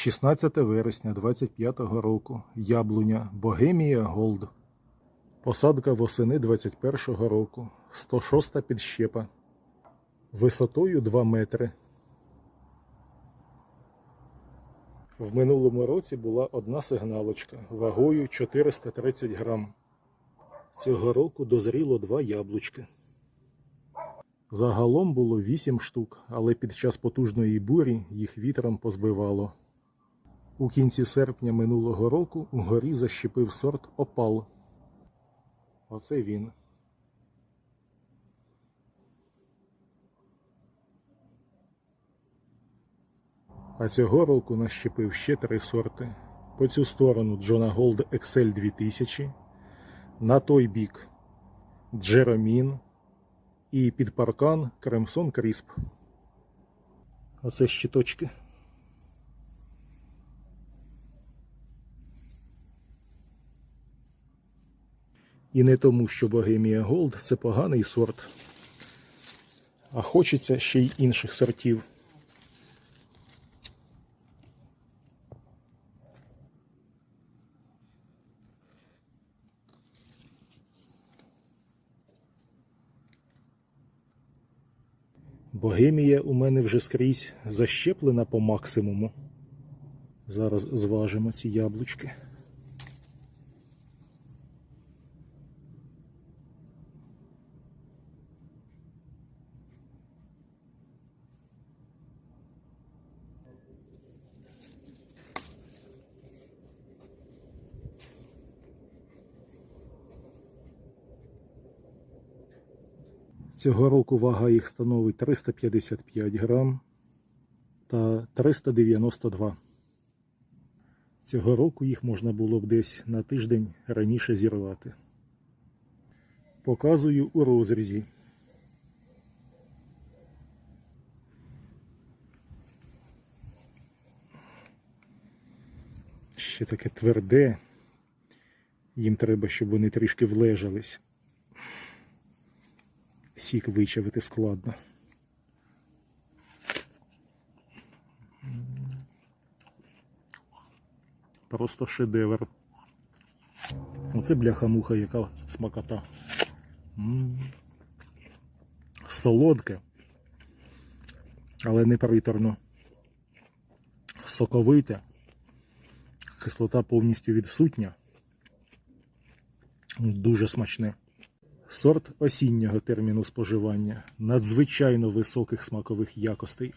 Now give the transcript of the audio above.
16 вересня 25-го року. Яблуня Богемія Голд. Посадка восени 21-го року. 106 підщепа. Висотою 2 метри. В минулому році була одна сигналочка вагою 430 грам. Цього року дозріло два яблучки. Загалом було 8 штук, але під час потужної бурі їх вітром позбивало. У кінці серпня минулого року угорі защепив сорт опал. Оце він. А цього року нащепив ще три сорти. По цю сторону Джона Голд Excel 2000, на той бік Джеромін і під паркан Кремсон Крісп. Оце щиточки. І не тому, що Богемія Голд це поганий сорт, а хочеться ще й інших сортів. Богемія у мене вже скрізь защеплена по максимуму. Зараз зважимо ці яблучки. Цього року вага їх становить 355 грам та 392. Цього року їх можна було б десь на тиждень раніше зірвати. Показую у розрізі. Ще таке тверде. Їм треба, щоб вони трішки влежались. Сік вичавити складно. Просто шедевр. Оце бляха-муха, яка смакота. Солодке, але не приторно. Соковите. Кислота повністю відсутня. Дуже смачне. Сорт осіннього терміну споживання надзвичайно високих смакових якостей.